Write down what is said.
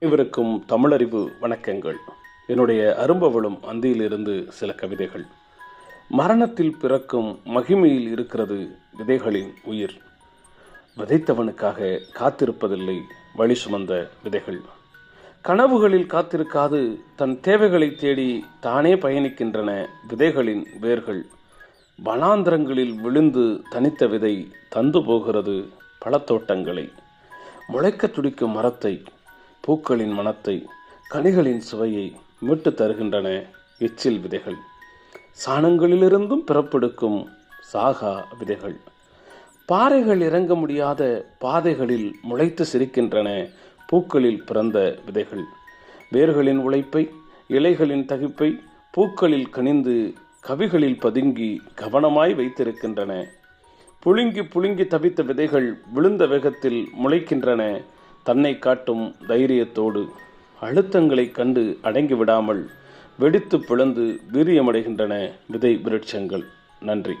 இவருக்கும் தமிழறிவு வணக்கங்கள். என்னுடைய அரும்பவளும் அந்தியிலிருந்து சில கவிதைகள். மரணத்தில் பிறக்கும் மகிமையில் இருக்கிறது விதைகளின் உயிர். விதைத்தவனுக்காக காத்திருப்பதில்லை வழி சுமந்த விதைகள். கனவுகளில் காத்திருக்காது தன் தேவைகளை தேடி தானே பயணிக்கின்றன விதைகளின் வேர்கள். வனாந்திரங்களில் விழுந்து தனித்த விதை தந்து போகிறது பழத்தோட்டங்களை. முளைக்க துடிக்கும் மரத்தை பூக்களின் மனத்தை கனிகளின் சுவையை மீட்டு தருகின்றன எச்சில் விதைகள். சாணங்களிலிருந்தும் பிறப்பெடுக்கும் சாகா விதைகள். பாறைகள் இறங்க முடியாத பாதைகளில் முளைத்து சிரிக்கின்றன பூக்களில் பிறந்த விதைகள். வேர்களின் உழைப்பை இலைகளின் தகிப்பை பூக்களில் கனிந்து கவிகளில் பதுங்கி கவனமாய் வைத்திருக்கின்றன. புழுங்கி புழுங்கி தவித்த விதைகள் விழுந்த வேகத்தில் முளைக்கின்றன தன்னை காட்டும் தைரியத்தோடு அழுத்தங்களைக் கண்டு அடங்கி விடாமல் வெடித்து பிளந்து வீரியமடைகின்றன விதை விருட்சங்கள். நன்றி.